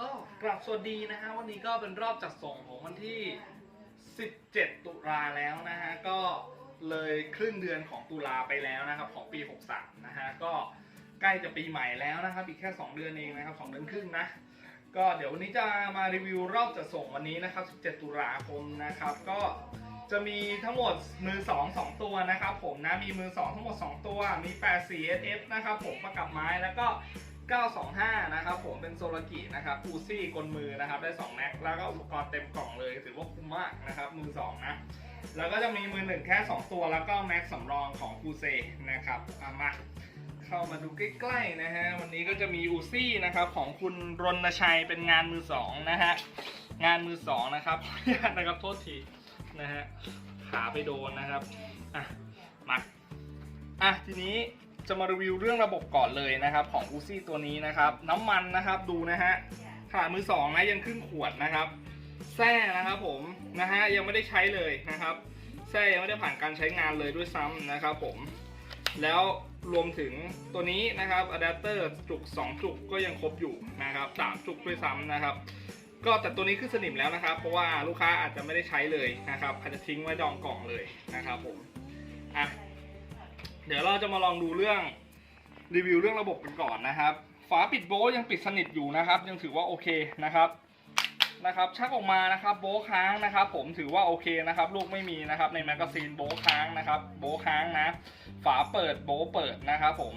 ก็กลับสวัสดีนะฮะวันนี้ก็เป็นรอบจัดส่งของวันที่ 17 ตุลาแล้วนะฮะก็เลยครึ่งเดือนของตุลาไปแล้วนะครับของปี 63 นะฮะก็ใกล้จะปีใหม่แล้วนะครับอีกแค่ 2 เดือนเองนะครับ2เดือนครึ่งนะก็เดี๋ยววันนี้จะมารีวิวรอบจัดส่งวันนี้นะครับ 17 ตุลาคมนะครับก็จะมีทั้งหมดมือ 2 2 ตัวนะครับ ผมนะมีมือ 2 ทั้งหมด 2 ตัว มี 84 SF นะครับผมประกับไม้แล้วก็ 925 นะครับผมเป็นโซลากินะครับอูซี่กลมือนะครับได้ 2 แม็ก แล้วก็อุปกรณ์เต็มกล่องเลย ถือว่าคุ้มมากนะครับ มือ 2 นะ แล้วก็จะมีมือ 1 แค่ 2 ตัวแล้วก็แม็กสำรองของคูเซนะครับอะมาเข้ามาดูใกล้ๆนะฮะ วันนี้ก็จะมีอูซี่นะครับของคุณรณชัยเป็นงานมือสองนะฮะ งานมือสองนะครับขออนุญาตนะครับโทษทีนะฮะขาไปโดนนะครับอะมาอะทีนี้ จะมารีวิวเรื่องระบบก่อนเลยนะครับของอูซี่ตัวนี้นะครับ น้ำมันนะครับดูนะฮะขามือสองนะยังขึ้นขวดนะครับแส้นะครับผมนะฮะยังไม่ได้ใช้เลยนะครับแส้ยังไม่ได้ผ่านการใช้งานเลยด้วยซ้ำนะครับผมแล้วรวมถึงตัวนี้นะครับอะแดปเตอร์จุก 2 จุกก็ยังครบอยู่นะครับ3จุกด้วยซ้ำนะครับ ก็แต่ตัวนี้คือสนิมแล้วนะครับ เพราะว่าลูกค้าอาจจะไม่ได้ใช้เลยนะครับอาจจะทิ้งไว้ดองกล่องเลยนะครับผมอะ เดี๋ยวเราจะมาลองดูเรื่องรีวิวเรื่องระบบกันก่อนนะครับ ฝาปิดโบทยังปิดสนิทอยู่นะครับ ยังถือว่าโอเคนะครับนะครับชักออกมานะครับโบค้างนะครับ ผมถือว่าโอเคนะครับ ลูกไม่มีนะครับ ในแมกกาซีนโบค้างนะครับ โบค้างนะ ฝาเปิดโบเปิดนะครับ ผม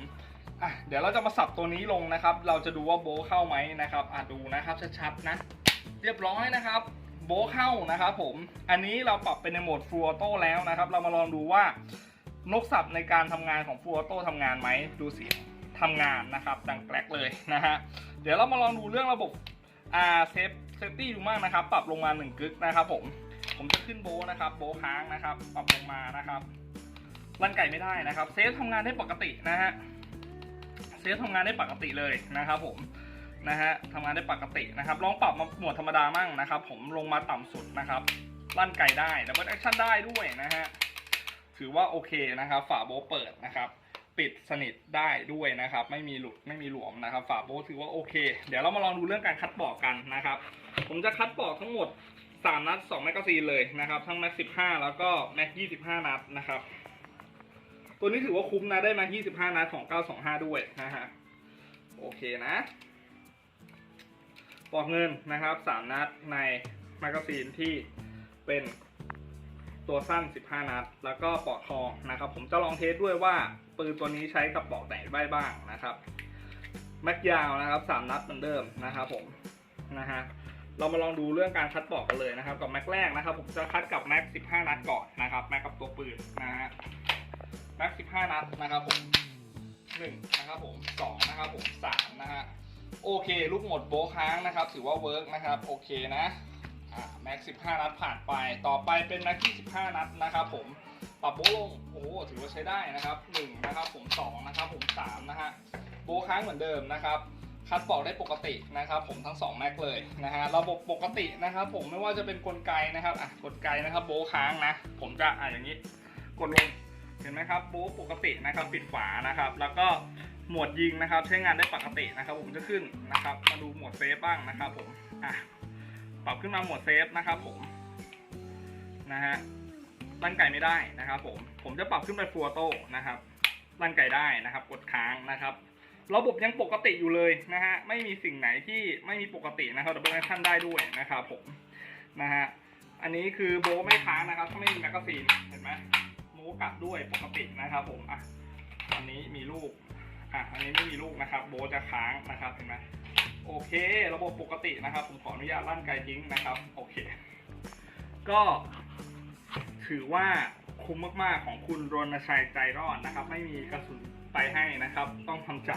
อะเดี๋ยวเราจะมาสับตัวนี้ลงนะครับ เราจะดูว่าโบเข้าไหมนะครับอะดูนะครับชัดๆนะ เรียบร้อยนะครับ โบเข้านะครับ ผมอันนี้เราปรับเป็นในโหมดฟูออโต้แล้วนะครับ เรามาลองดูว่า นกสับในการทำงานของฟูออโต้ทำงานไหมดูเสียงทำงานนะครับดังแกลกเลยนะฮะเดี๋ยวเรามาลองดูเรื่องระบบอ่าเซฟเซฟตี้ดูมากนะครับ ปรับลงมา1กึกนะครับผมผมจะขึ้นโบนะครับโบค้างนะครับ ปรับลงมานะครับลั่นไก่ไม่ได้นะครับเซฟทำงานได้ปกตินะฮะเซฟทำงานได้ปกติเลยนะครับผมนะฮะทำงานได้ปกตินะครับลองปรับมาหมวดธรรมดามั่งนะครับ ผมลงมาต่ำสุดนะครับลั่นไก่ได้ดับเบิลแอคชั่นได้ด้วยนะฮะ ถือว่าโอเคนะครับ ฝาโบเปิดนะครับปิดสนิทได้ด้วยนะครับ ไม่มีหลุดไม่มีหลวมนะครับ ฝาโบถือว่าโอเค เดี๋ยวเรามาลองดูเรื่องการคัดปอกกันนะครับ ผมจะคัดปอกทั้งหมด 3 นัด 2 แมกกาซีนเลยนะครับ ทั้งแม็ก 15 แล้วก็แม็ก 25 นัดนะครับ ตัวนี้ถือว่าคุ้มนะได้มา 25 นัดของ925 ด้วยนะฮะโอเคนะ ปอกเงินนะครับ 3 นัดในแมกกาซีนที่เป็น ตัวสั้น 15 นัด แล้วก็ปอกทองนะครับ ผมจะลองเทสด้วยว่าปืนตัวนี้ใช้กับปอกไหนได้บ้างนะครับแม็กยาวนะครับ 3 นัดเหมือนเดิมนะครับ ผมนะฮะเรามาลองดูเรื่องการคัดปอกกันเลยนะครับ กับแม็กแรกนะครับ ผมจะคัดกับแม็ก 15 นัดก่อนนะครับแม็กกับตัวปืนนะฮะแม็ก 15 นัดนะครับผม1นะครับผม2นะครับผม3นะฮะโอเค ลูกหมดโบะค้างนะครับ ถือว่าเวิร์กนะครับ โอเคนะ แม็ก15นัดผ่านไป ต่อไปเป็นแม็กที่15นัดนะครับผมปรับโบลง โอ้โหถือว่าใช้ได้นะครับ1นะครับผม2นะครับผม3นะฮะ โบค้างเหมือนเดิมนะครับคัดปอกได้ปกตินะครับ ผมทั้ง2แม็กเลยนะฮะระบบปกตินะครับ ผมไม่ว่าจะเป็นกลไกนะครับอะกลไกนะครับ โบค้างนะ ผมจะอะอย่างนี้ กดลงเห็นไหมครับโบปกตินะครับ ปิดฝานะครับ แล้วก็หมวดยิงนะครับ ใช้งานได้ปกตินะครับ ผมจะขึ้นนะครับ มาดูหมวดเซฟบ้างนะครับ ผมอะ ปรับขึ้นมาหมวดเซฟนะครับผมนะฮะลั่นไก่ไม่ได้นะครับผมผมจะปรับขึ้นไปฟัวโต้นะครับลั่นไก่ได้นะครับ กดค้างนะครับ ระบบยังปกติอยู่เลยนะฮะไม่มีสิ่งไหนที่ไม่มีปกตินะครับดับเบิลแอคชั่นได้ด้วยนะครับผมนะฮะอันนี้คือโบไม่ค้างนะครับถ้าไม่มีแมกกาซีนเห็นไหมโมกลับด้วยปกตินะครับ ผมอะอันนี้มีลูกอะอันนี้ไม่มีลูกนะครับ โบจะค้างนะครับเห็นไหม โอเค ระบบปกตินะครับ ผมขออนุญาตลั่นไกลทิ้งนะครับ โอเค ก็ถือว่าคุ้มมากๆของคุณรณชัยใจรอดนะครับ ไม่มีกระสุนไปให้นะครับ ต้องทำใจ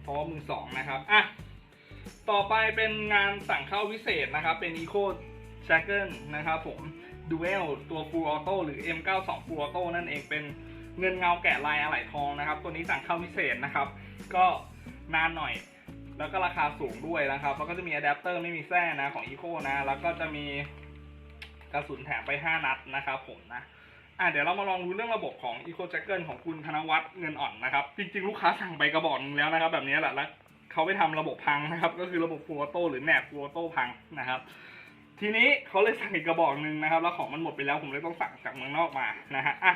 เพราะว่ามือสองนะครับอะต่อไปเป็นงานสั่งเข้าวิเศษนะครับ เป็น Eco j a g g e r นะครับผม Duel ตัว Full Auto หรือ M92 Full Auto นั่นเองเป็นเงินเงาแกะลายอะไหล่ทองนะครับ ตัวนี้สั่งเข้าพิเศษนะครับ ก็นานหน่อย แล้วก็ราคาสูงด้วยนะครับ แล้วก็จะมีอะแดปเตอร์ไม่มีแส้นะของ Eco นะ แล้วก็จะมีกระสุนแถมไป 5 นัดนะครับผมนะอะเดี๋ยวเรามาลองดูเรื่องระบบของ Eco j a g g e r ของคุณธนวัฒน์เงินอ่อนนะครับ จริง ๆ ลูกค้าสั่งไปกระบอกหนึงแล้วนะครับ แบบนี้แหละแล้วเขาไปทำระบบพังนะครับ ก็คือระบบฟูอโต้หรือแหนบฟูอโต้พังนะครับ ทีนี้เขาเลยสั่งอีกกระบอกหนึ่งนะครับ แล้วของมันหมดไปแล้วผมเลยต้องสั่งจากเมืองนอกมานะฮะอะ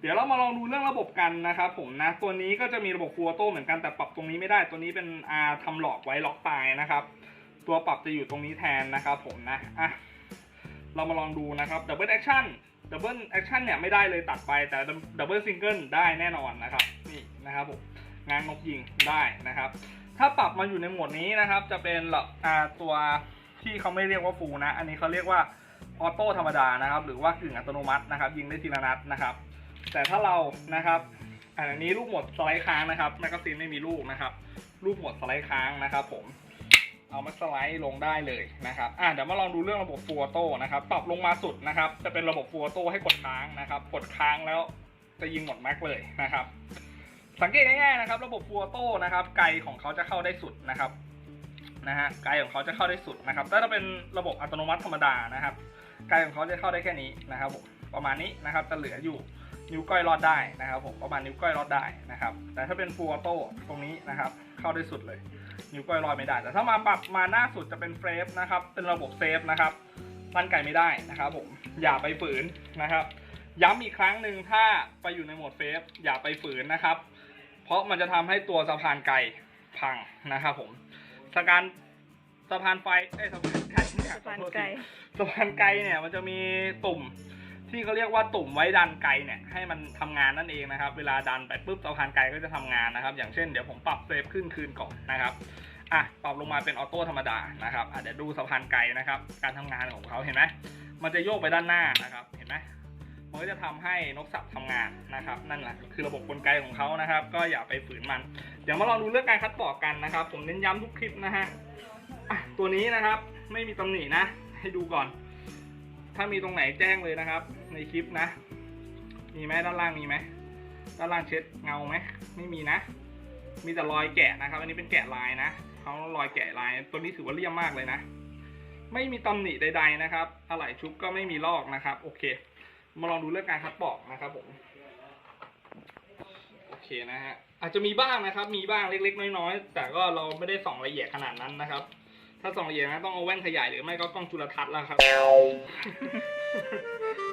เดี๋ยวเรามาลองดูเรื่องระบบกันนะครับผมนะ ตัวนี้ก็จะมีระบบฟูออโต้เหมือนกันแต่ปรับตรงนี้ไม่ได้ ตัวนี้เป็นอาทำหลอกไว้ล็อกตายนะครับ ตัวปรับจะอยู่ตรงนี้แทนนะครับผมนะอะเรามาลองดูนะครับดับเบิลแอคชั่นดับเบิลแอคชั่นเนี่ยไม่ได้เลยตัดไปแต่ดับเบิลซิงเกิลได้แน่นอนนะครับนี่นะครับผมงานนกยิงได้นะครับ ถ้าปรับมาอยู่ในโหมดนี้นะครับ จะเป็นหลักอ่าตัวที่เขาไม่เรียกว่าฟูนะ อันนี้เขาเรียกว่าออโต้ธรรมดานะครับ หรือว่ากึ่งอัตโนมัตินะครับ ยิงได้ทีละนัดนะครับ แต่ถ้าเรานะครับอันนี้ลูกหมดสไลด์ค้างนะครับแมกกาซีนไม่มีลูกนะครับ ลูกหมดสไลด์ค้างนะครับ ผม เอามาสไลด์ลงได้เลยนะครับอะเดี๋ยวมาลองดูเรื่องระบบฟูออโต้นะครับปรับลงมาสุดนะครับ จะเป็นระบบฟูออโต้ให้กดค้างนะครับ กดค้างแล้วจะยิงหมดแม็กเลยนะครับ สังเกตง่ายๆนะครับ ระบบฟูออโต้นะครับ ไกลของเขาจะเข้าได้สุดนะครับนะฮะไกลของเขาจะเข้าได้สุดนะครับถ้าเป็นระบบอัตโนมัติธรรมดานะครับ ไกลของเขาจะเข้าได้แค่นี้นะครับผมประมาณนี้นะครับจะเหลืออยู่ นิ้วก้อยรอดได้นะครับผมประมาณนิ้วก้อยรอดได้นะครับ แต่ถ้าเป็นฟูออโต้ตรงนี้นะครับ เข้าได้สุดเลย นิ้วก้อยลอยไม่ได้ แต่ถ้ามาปรับมาหน้าสุดจะเป็นเฟรฟนะครับ เป็นระบบเซฟนะครับลั่นไก่ไม่ได้นะครับผมอย่าไปฝืนนะครับ ย้ำอีกครั้งหนึ่งถ้าไปอยู่ในโหมดเฟฟอย่าไปฝืนนะครับ เพราะมันจะทำให้ตัวสะพานไก่พังนะครับผมสะการสะพานไฟเอ้ยสะพานไก่เนี่ยสะพานไกลสะพานไก่เนี่ยมันจะมีตุ่ม ที่เขาเรียกว่าตุ่มไว้ดันไกลเนี่ยให้มันทำงานนั่นเองนะครับ เวลาดันไปปุ๊บสะพานไกลก็จะทำงานนะครับ อย่างเช่นเดี๋ยวผมปรับเซฟขึ้นคืนก่อนนะครับอะปรับลงมาเป็นออโต้ธรรมดานะครับอะเดี๋ยวดูสะพานไกลนะครับ การทำงานของเขาเห็นไหมมันจะโยกไปด้านหน้านะครับ เห็นไหมมันก็จะทำให้นกสับทำงานนะครับ นั่นแหละคือระบบกลไกของเขานะครับ ก็อย่าไปฝืนมัน เดี๋ยวมาลองดูเรื่องการคัดปอกกันนะครับ ผมเน้นย้ำทุกคลิปนะฮะอะตัวนี้นะครับไม่มีตำหนินะ ให้ดูก่อน ถ้ามีตรงไหนแจ้งเลยนะครับ ในคลิปนะ มีไหมด้านล่างมีไหมด้านล่างเช็ดเงาไหมไม่มีนะ มีแต่รอยแกะนะครับ อันนี้เป็นแกะลายนะเขารอยแกะลาย ตัวนี้ถือว่าเลี่ยมมากเลยนะ ไม่มีตำหนิใด ๆนะครับ อะไหล่ชุบก็ไม่มีลอกนะครับ โอเค มาลองดูเรื่องการคัดปอกนะครับผมโอเคนะฮะอาจจะมีบ้างนะครับ มีบ้างเล็ก ๆ น้อยๆแต่ก็เราไม่ได้ส่องละเอียดขนาดนั้นนะครับ ถ้าส่องละเอียดนะต้องเอาแว่นขยายหรือไม่ก็กล้องจุลทรรศน์แล้วครับ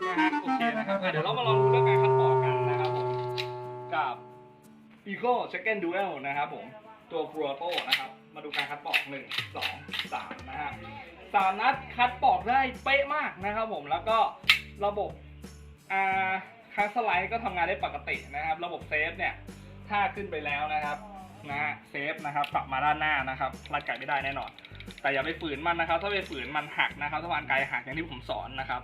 นะฮะโอเคนะครับอะเดี๋ยวเรามาลองดูเรื่องการคัดปอกกันนะครับผมกับ Eagle Second Duel นะครับผมตัว p r o t o นะครับ มาดูการคัดปอกหนึ่งสองสามนะฮะสามนัดคัดปอกได้เป๊ะมากนะครับผมแล้วก็ระบบอ่าคัสไลด์ก็ทำงานได้ปกตินะครับ ระบบเซฟเนี่ยถ้าขึ้นไปแล้วนะครับนะฮะเซฟนะครับกลับมาด้านหน้านะครับรัดไก่ไม่ได้แน่นอน แต่อย่าไปฝืนมันนะครับ ถ้าไปฝืนมันหักนะครับสะพานไกลหักอย่างที่ผมสอนนะครับ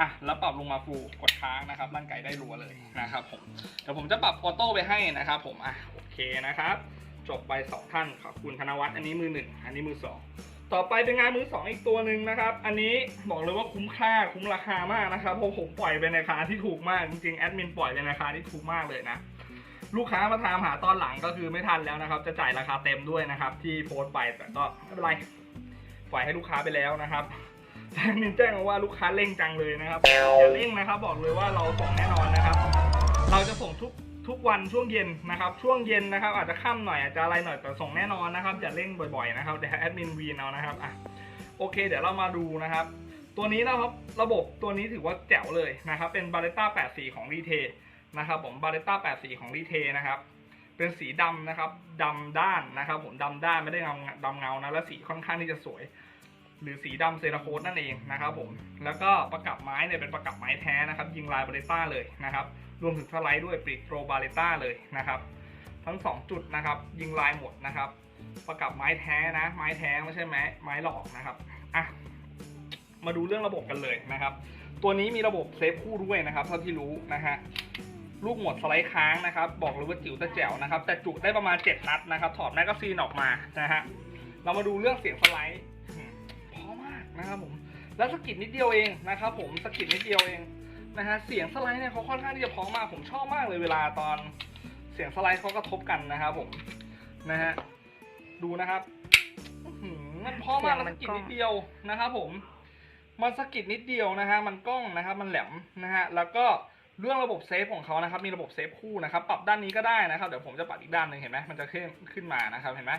อะแล้วปรับลงมาฟูกดค้างนะครับร่างไก่ได้รัวเลยนะครับผมเดี๋ยวผมจะปรับออโต้ไปให้นะครับ ผมอะโอเคนะครับ จบไปสองท่านขอบคุณธนวัฒน์อันนี้มือหนึ่งอันนี้มือสองต่อไปเป็นงานมือสองอีกตัวหนึ่งนะครับ อันนี้บอกเลยว่าคุ้มค่าคุ้มราคามากนะครับเพราะผมปล่อยไปในราคาที่ถูกมากจริงๆแอดมินปล่อยไปในราคาที่ถูกมากเลยนะลูกค้ามาถามหาตอนหลังก็คือไม่ทันแล้วนะครับ จะจ่ายราคาเต็มด้วยนะครับ ที่โพสต์ไปแต่ก็ไม่เป็นไร ปล่อยให้ลูกค้าไปแล้วนะครับแจ้งนินแจ้งมาว่าลูกค้าเร่งจังเลยนะครับอย่าเร่งนะครับ บอกเลยว่าเราส่งแน่นอนนะครับ เราจะส่งทุกทุกวันช่วงเย็นนะครับ ช่วงเย็นนะครับ อาจจะค่ำหน่อยอาจจะอะไรหน่อยแต่ส่งแน่นอนนะครับอย่าเร่งบ่อยๆนะครับเดี๋ยวแอดมินวีนเอานะครับอะโอเค เดี๋ยวเรามาดูนะครับ ตัวนี้นะครับระบบตัวนี้ถือว่าแจ๋วเลยนะครับ เป็นบาเลต้า84 ของรีเทนะครับ ผมบาเลต้า84 ของรีเทนะครับเป็นสีดำนะครับดำด้านนะครับ ผมดำด้านไม่ได้ดำดำเงานะและสีค่อนข้างที่จะสวย หรือสีดำเซราโคตนั่นเองนะครับผมแล้วก็ประกับไม้เนี่ยเป็นประกับไม้แท้นะครับ ยิงลายบาเลต้าเลยนะครับรวมถึงสไลด์ด้วยปริกโรบาเลต้าเลยนะครับ ทั้งสองจุดนะครับ ยิงลายหมดนะครับ ประกับไม้แท้นะ ไม้แท้ไม่ใช่ไม้ไม้หลอกนะครับอะมาดูเรื่องระบบกันเลยนะครับ ตัวนี้มีระบบเซฟคู่ด้วยนะครับเท่าที่รู้นะฮะลูกหมดสไลด์ค้างนะครับ บอกเลยว่าจิ๋วแต่แจ๋วนะครับ แต่จุได้ประมาณ 7 นัดนะครับ ถอดแมกกาซีนออกมานะฮะเรามาดูเรื่องเสียงสไลด์ นะครับผมแล้วสะกิดนิดเดียวเองนะครับผมสะกิดนิดเดียวเองนะฮะเสียงสไลด์เนี่ยเขาค่อนข้างที่จะเพราะมากผมชอบมากเลยเวลาตอนเสียงสไลด์เขากระทบกันนะครับผมนะฮะดูนะครับอื้อหือมันเพราะมากแล้วสะกิดนิดเดียวนะครับผมมันสะกิดนิดเดียวนะฮะมันกล้องนะครับมันแหลมนะฮะแล้วก็ เรื่องระบบเซฟของเขานะครับ มีระบบเซฟคู่นะครับ ปรับด้านนี้ก็ได้นะครับ เดี๋ยวผมจะปรับอีกด้านหนึ่งเห็นไหมมันจะขึ้นขึ้นมานะครับ เห็นไหม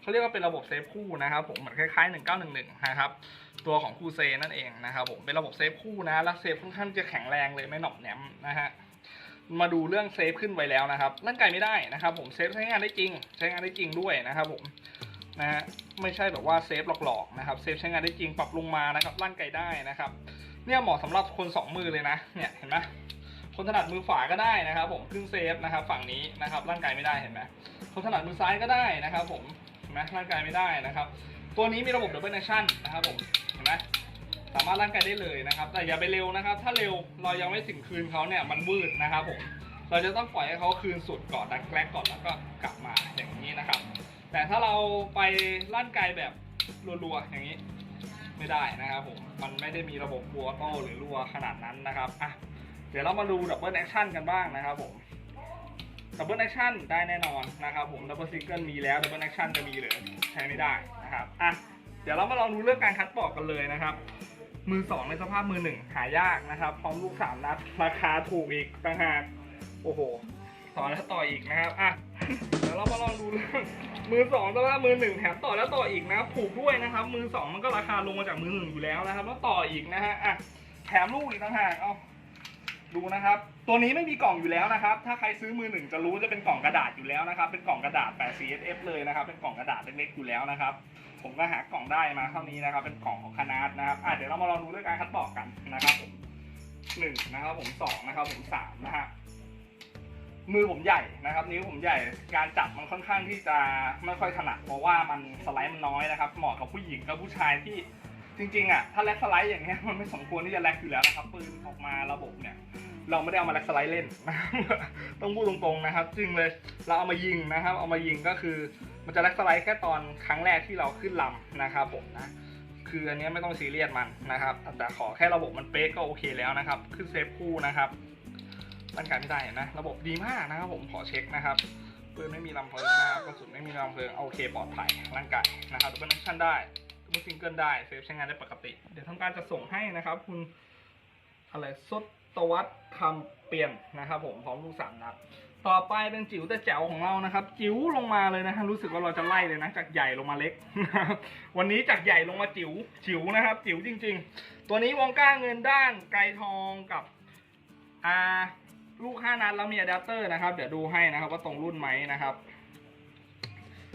เขาเรียกว่าเป็นระบบเซฟคู่นะครับ ผม เหมือนคล้ายๆ 1911 นะครับ ตัวของคูเซนั่นเองนะครับ ผม เป็นระบบเซฟคู่นะ และเซฟค่อนข้างจะแข็งแรงเลยไม่หนอบแหนมนะฮะ มาดูเรื่องเซฟขึ้นไว้แล้วนะครับร่างกายไม่ได้นะครับ ผม เซฟใช้งานได้จริง ใช้งานได้จริงด้วยนะครับ ผม นะฮะ ไม่ใช่แบบว่าเซฟหลอกๆนะครับ เซฟใช้งานได้จริง ปรับลงมานะครับร่างกายได้นะครับ เนี่ยเหมาะสำหรับคนสองมือเลยนะ เนี่ย เห็นไหม คนถนัดมือขวาก็ได้นะครับ ผมขึ้นเซฟนะครับ ฝั่งนี้นะครับ ร่างกายไม่ได้เห็นไหมคนถนัดมือซ้ายก็ได้นะครับ ผมเห็นไหมร่างกายไม่ได้นะครับ ตัวนี้มีระบบดับเบิลแอคชั่นนะครับ ผมเห็นไหมสามารถร่างกายได้เลยนะครับ แต่อย่าไปเร็วนะครับ ถ้าเร็วเรายังไม่ถึงคืนเขาเนี่ยมันวืดนะครับ ผม เราจะต้องปล่อยให้เขาคืนสุดก่อนดักแกลกก่อนแล้วก็กลับมาอย่างนี้นะครับ แต่ถ้าเราไปร่างกายแบบรัวๆอย่างนี้ไม่ได้นะครับผม มันไม่ได้มีระบบบัวโต้หรือรัวขนาดนั้นนะครับ อะ เดี๋ยวเรามาดูดับเบิลแอคชั่นกันบ้างนะครับผมดับเบิลแอคชั่นได้แน่นอนนะครับผมดับเบิลซิงเกิลมีแล้วดับเบิลแอคชั่นจะมีหรือใช้ไม่ได้นะครับอะเดี๋ยวเรามาลองดูเรื่องการคัดปอกกันเลยนะครับ มือสองในสภาพมือหนึ่งหายากนะครับ พร้อมลูกสามนัดราคาถูกอีกต่างหากโอ้โหต่อแล้วต่ออีกนะครับอะเดี๋ยวเรามาลองดูเรื่องมือสองสภาพมือหนึ่งแถมต่อแล้วต่ออีกนะครับถูกด้วยนะครับ มือสองมันก็ราคาลงมาจากมือหนึ่งอยู่แล้วนะครับแล้วต่ออีกนะฮะอะแถมลูกอีกต่างหากเอา ดูนะครับ ตัวนี้ไม่มีกล่องอยู่แล้วนะครับ ถ้าใครซื้อมือหนึ่งจะรู้จะเป็นกล่องกระดาษอยู่แล้วนะครับ เป็นกล่องกระดาษ 8 CSF เลยนะครับ เป็นกล่องกระดาษเล็กๆอยู่แล้วนะครับ ผมก็หากล่องได้มาเท่านี้นะครับ เป็นกล่องของคณาตนะครับอะเดี๋ยวเรามาลองดูเรื่องการคัดปอกกันนะครับผมหนึ่งนะครับ ผมสองนะครับ ผมสามนะฮะมือผมใหญ่นะครับ นิ้วผมใหญ่การจับมันค่อนข้างที่จะไม่ค่อยถนัดเพราะว่ามันสไลด์มันน้อยนะครับ เหมาะกับผู้หญิงกับผู้ชายที่ จริงๆอะถ้าแลกสไลด์อย่างเงี้ยมันไม่สมควรที่จะแลกอยู่แล้วนะครับปืนออกมาระบบเนี่ย เราไม่ได้เอามาแลกสไลด์เล่นต้องพูดตรงๆนะครับจึงเลยเราเอามายิงนะครับ เอามายิงก็คือมันจะแลกสไลด์แค่ตอนครั้งแรกที่เราขึ้นลำนะครับผมนะคืออันเนี้ยไม่ต้องซีเรียสมันนะครับแต่ขอแค่ระบบมันเป๊ะก็โอเคแล้วนะครับขึ้นเซฟคู่นะครับร่างกายไม่ได้เห็นไหมระบบดีมากนะครับผมขอเช็คนะครับปืนไม่มีลำเพลิงนะครับกระสุนไม่มีลำเพลิงโอเคปลอดภัยร่างกายนะครับดับเบิลแอคชั่นได้ ดับเบิลซิงเกิลได้เซฟใช้งานได้ปกติ เดี๋ยวทำการจะส่งให้นะครับ คุณอะไรสดตวัดคำเปลี่ยนนะครับผมพร้อมลูกสามนัดต่อไปเป็นจิ๋วแต่แจ๋วของเรานะครับ จิ๋วลงมาเลยนะฮะรู้สึกว่าเราจะไล่เลยนะจากใหญ่ลงมาเล็ก วันนี้จากใหญ่ลงมาจิ๋วจิ๋วนะครับ จิ๋วจริง ๆ ตัวนี้วองก้าเงินด้านไกลทองกับอ่าลูก5นัดแล้วมีอะแดปเตอร์นะครับ เดี๋ยวดูให้นะครับว่าตรงรุ่นไหมนะครับ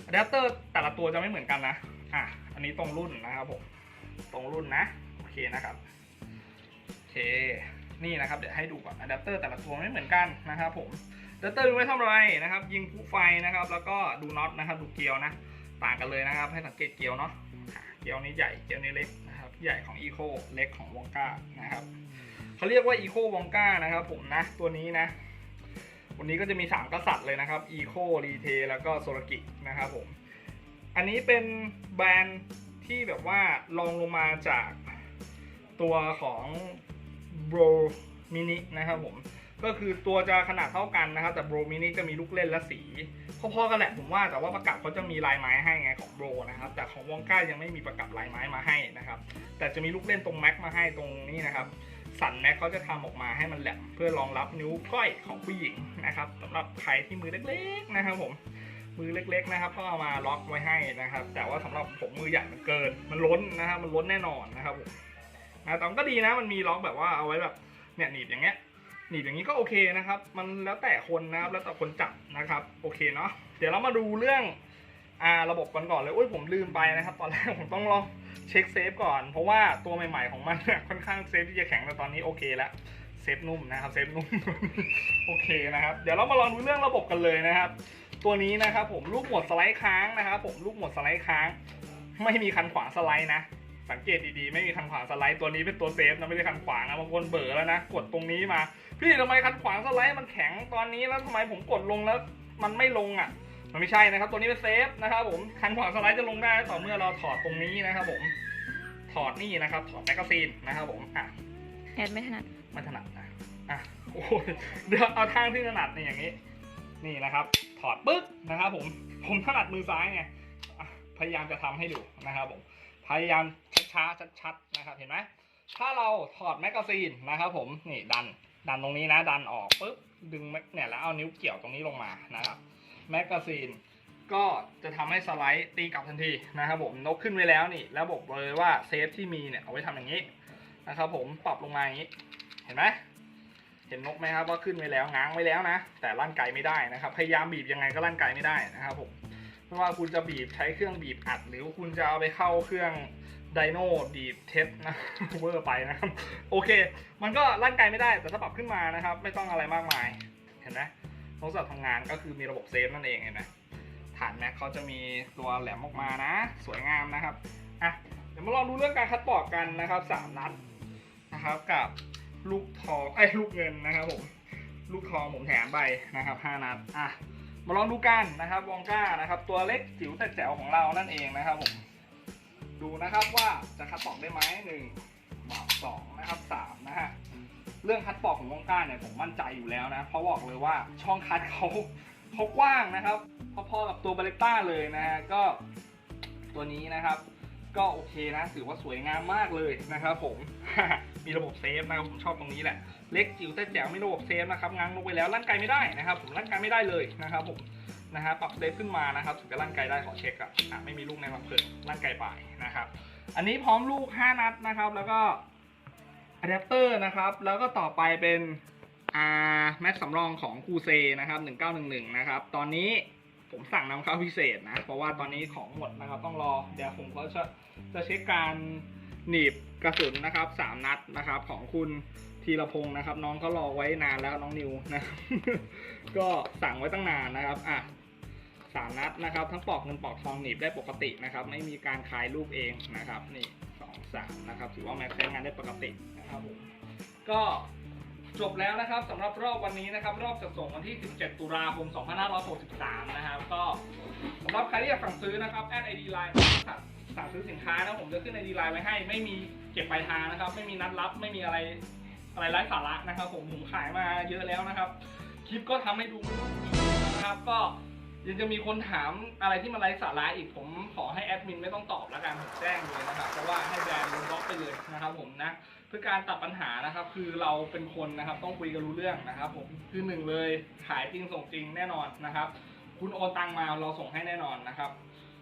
อะแดปเตอร์แต่ละตัวจะไม่เหมือนกันนะอะ อันนี้ตรงรุ่นนะครับผม ตรงรุ่นนะ โอเคนะครับ โอเค นี่นะครับ เดี๋ยวให้ดูก่อนอะแดปเตอร์แต่ละตัวไม่เหมือนกันนะครับผมอะแดปเตอร์ดูไว้ทำอะไรนะครับ ยิงผู้ไฟนะครับ แล้วก็ดูน็อตนะครับ ดูเกลียวนะ ต่างกันเลยนะครับ ให้สังเกตเกลียวเนาะ เกลียวนี้ใหญ่ เกลียวนี้เล็กนะครับ ใหญ่ของ Eco เล็กของวองก้านะครับเขาเรียกว่า Eco w o n g a นะครับผมนะ ตัวนี้นะวันนี้ก็จะมี 3 กษัตริย์เลยนะครับ Eco r e t a แล้วก็ s o l a k i นะครับผม อันนี้เป็นแบรนด์ที่แบบว่าลองลงมาจากตัวของ Bro Mini นะครับผม ก็คือตัวจะขนาดเท่ากันนะครับ แต่ Bro Mini จะมีลูกเล่นและสีพอๆกันแหละผมว่าแต่ว่าประกับเขาจะมีลายไม้ให้ไงของ Bro นะครับ แต่ของวองก้ายังไม่มีประกับลายไม้มาให้นะครับ แต่จะมีลูกเล่นตรงแม็กมาให้ตรงนี้นะครับ สันแม็กเขาจะทำออกมาให้มันแหลมเพื่อรองรับนิ้วก้อยของผู้หญิงนะครับสำหรับใครที่มือเล็กๆนะครับผม มือเล็ก ๆนะครับ ก็เอามาล็อกไว้ให้นะครับ แต่ว่าสำหรับผมมือใหญ่มันเกิน มันล้นนะครับ มันล้นแน่นอนนะครับผมนะแต่มันก็ดีนะ มันมีล็อกแบบว่าเอาไว้แบบเนี่ยหนีบอย่างเงี้ยหนีบอย่างนี้ก็โอเคนะครับ มันแล้วแต่คนนะครับ แล้วแต่คนจับนะครับ โอเคเนาะ เดี๋ยวเรามาดูเรื่องอ่าระบบกันก่อนเลยโอ้ยผมลืมไปนะครับ ตอนแรกผมต้องลองเช็คเซฟก่อน เพราะว่าตัวใหม่ๆของมันค่อนข้างเซฟที่จะแข็งแต่ตอนนี้โอเคแล้วเซฟนุ่มนะครับ เซฟนุ่ม โอเคนะครับ เดี๋ยวเรามาลองดูเรื่องระบบกันเลยนะครับ ตัวนี้นะครับผมลูกหมดสไลด์ค้างนะครับผมลูกหมดสไลด์ค้าง ไม่มีคันขวางสไลด์นะ สังเกตดีๆ ไม่มีคันขวางสไลด์ตัวนี้เป็นตัวเซฟนะไม่ใช่คันขวางนะบางคนเบอร์แล้วนะกดตรงนี้มา พี่ทำไมคันขวางสไลด์มันแข็งตอนนี้แล้วทำไมผมกดลงแล้วมันไม่ลงอะมันไม่ใช่นะครับ ตัวนี้เป็นเซฟนะครับผมคันขวางสไลด์จะลงได้ต่อเมื่อเราถอดตรงนี้นะครับผมถอดนี่นะครับ ถอดแมกกาซีนนะครับผมอะแอดไม่ถนัดไม่ถนัดนะอะโอ้ยเดี๋ยวเอาทางที่ถนัดนี่อย่างนี้ นี่นะครับ ถอดปึ๊กนะครับผมผมถนัดมือซ้ายไงพยายามจะทำให้ดูนะครับผมพยายามช้าๆชัดๆนะครับเห็นไหมถ้าเราถอดแมกกาซีนนะครับผมนี่ดันดันตรงนี้นะดันออกปุ๊บดึงแม็กเนี่ยแล้วเอานิ้วเกี่ยวตรงนี้ลงมานะครับแมกกาซีนก็จะทำให้สไลด์ตีกลับทันทีนะครับผมนกขึ้นไว้แล้วนี่แล้วบอกเลยว่าเซฟที่มีเนี่ยเอาไว้ทำอย่างนี้นะครับผมปรับลงมาอย่างนี้ เห็นไหม ห็นนกไหมครับว่าขึ้นไว้แล้วง้างไว้แล้วนะ แต่ลั่นไกไม่ได้นะครับ พยายามบีบยังไงก็ลั่นไกไม่ได้นะครับผมไม่ว่าคุณจะบีบใช้เครื่องบีบอัด หรือคุณจะเอาไปเข้าเครื่องไดโน่ดีดเทสนะเวอร์ไปนะครับ โอเค มันก็ลั่นไกไม่ได้แต่ถ้าปรับขึ้นมานะครับ ไม่ต้องอะไรมากมายเห็นไหมนกสัตว์ทำงานก็คือมีระบบเซฟนั่นเองเห็นไหมฐานแม็กเขาจะมีตัวแหลมออกมานะ สวยงามนะครับอะเดี๋ยวมาลองดูเรื่องการคัดปอกกันนะครับสามนัดนะครับกับ ลูกทองไอ้ลูกเงินนะครับผมลูกทองผมแถมไปนะครับห้านัดอะมาลองดูกันนะครับวองก้านะครับ ตัวเล็กจิ๋วแต่แจ๋วของเรานั่นเองนะครับผมดูนะครับว่าจะคัดปอกได้ไหมหนึ่งสองนะครับสามนะฮะเรื่องคัดปอกของวองก้าเนี่ยผมมั่นใจอยู่แล้วนะเพราะบอกเลยว่าช่องคัดเขาเขากว้างนะครับ พอๆกับตัวบาเลต้าเลยนะฮะก็ตัวนี้นะครับ ก็โอเคนะถือว่าสวยงามมากเลยนะครับผม มีระบบเซฟนะครับผมชอบตรงนี้แหละ เล็กจิ๋วแต่แจ๋วไม่ระบบเซฟนะครับง้างลงไปแล้วลั่นไกไม่ได้นะครับ ผมลั่นไกไม่ได้เลยนะครับผมนะฮะปรับเซฟขึ้นมานะครับถึงจะลั่นไกได้ขอเช็คอะอะไม่มีลูกในลำเพลิงลั่นไกไปนะครับ อันนี้พร้อมลูก 5 นัดนะครับ แล้วก็อะแดปเตอร์นะครับ แล้วก็ต่อไปเป็นอ่าแม็กสำรองของคูเซนะครับ 1911 นะครับ ตอนนี้ ผมสั่งนำเข้าพิเศษนะ เพราะว่าตอนนี้ของหมดนะครับ ต้องรอ เดี๋ยวผมก็จะจะเช็คการหนีบกระสุนนะครับ3นัดนะครับ ของคุณธีรพงศ์นะครับ น้องก็รอไว้นานแล้วน้องนิวนะครับก็สั่งไว้ตั้งนานนะครับอะสามนัดนะครับ ทั้งปอกเงินปอกทองหนีบได้ปกตินะครับ ไม่มีการคลายลูกเองนะครับ นี่สองสามนะครับ ถือว่าแม็กใช้งานได้ปกตินะครับผมก็ จบแล้วนะครับสำหรับรอบวันนี้นะครับ รอบจัดส่งวันที่ 17 ตุลาคม 2563 นะครับ ก็สำหรับใครที่อยากสั่งซื้อนะครับแอดไอดีไลน์สั่งซื้อสินค้านะผมจะขึ้นไอดีไลน์ไว้ให้ ไม่มีเก็บปลายทางนะครับ ไม่มีนัดรับ ไม่มีอะไรอะไรไร้สาระนะครับ ผมผมขายมาเยอะแล้วนะครับ คลิปก็ทำให้ดูนะครับ ก็ยังจะมีคนถามอะไรที่มันไร้สาระอีกผมขอให้แอดมินไม่ต้องตอบแล้วกันผมแจ้งเลยนะครับเพราะว่าให้แบรนด์ลงบล็อกไปเลยนะครับผมนะ เพื่อการตัดปัญหานะครับ คือเราเป็นคนนะครับ ต้องคุยกันรู้เรื่องนะครับ ผมคือหนึ่งเลยขายจริงส่งจริงแน่นอนนะครับ คุณโอนตังมาเราส่งให้แน่นอนนะครับ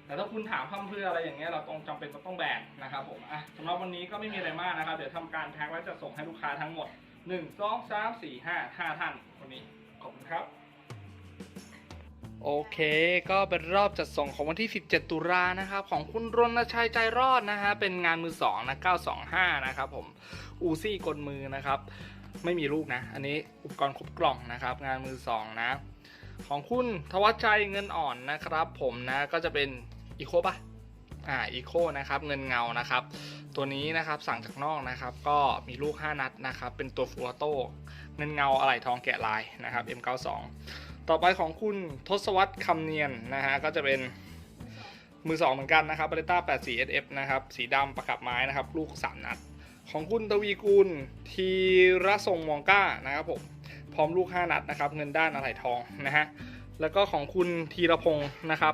แต่ถ้าคุณถามพร่ำเพรื่ออะไรอย่างเงี้ยเราต้องจำเป็นต้องแบนนะครับ ผมอะสำหรับวันนี้ก็ไม่มีอะไรมากนะครับ เดี๋ยวทำการแพ็คแล้วจะส่งให้ลูกค้าทั้งหมด 1 2 3 4 5 5ท่านวันนี้ขอบคุณครับ โอเค ก็เป็นรอบจัดส่งของวันที่ 17 ตุลานะครับ ของคุณรณชัยใจรอดนะฮะ เป็นงานมือ2นะ 925 นะครับผม อูซี่กลมือนะครับ ไม่มีลูกนะ อันนี้อุปกรณ์ครบกล่องนะครับ งานมือ2นะ ของคุณทวัชชัยเงินอ่อนนะครับ ผมนะ ก็จะเป็นอีโคปะอ่า อีโคนะครับ เงินเงานะครับ ตัวนี้นะครับสั่งจากนอกนะครับ ก็มีลูก 5 นัดนะครับ เป็นตัวฟูลโต้ เงินเงาอะไหล่ทองแกะลายนะครับ M92 ต่อไปของคุณทศวรรษคำเนียนนะฮะก็จะเป็นมือสองเหมือนกันนะครับบริต้า84 SF นะครับสีดำประกับไม้นะครับลูก 3 นัด ของคุณตวีกุลทีระทรงมองก้านะครับผมพร้อมลูก 5 นัดนะครับเงินด้านอะไหล่ทองนะฮะแล้วก็ของคุณธีรพงศ์นะครับ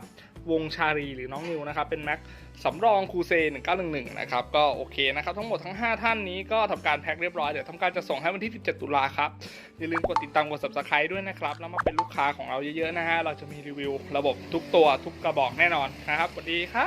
วงชารีหรือน้องนิวนะครับ เป็นแม็กสำรองคูเซ1911 นะครับ ก็โอเคนะครับ ทั้งหมดทั้ง 5 ท่านนี้ก็ทำการแพ็คเรียบร้อย เดี๋ยวทำการจะส่งให้วันที่ 17 ตุลาครับ อย่าลืมกดติดตามกด subscribe ด้วยนะครับ แล้วมาเป็นลูกค้าของเราเยอะๆนะฮะ เราจะมีรีวิวระบบทุกตัวทุกกระบอกแน่นอนนะครับสวัสดีครับ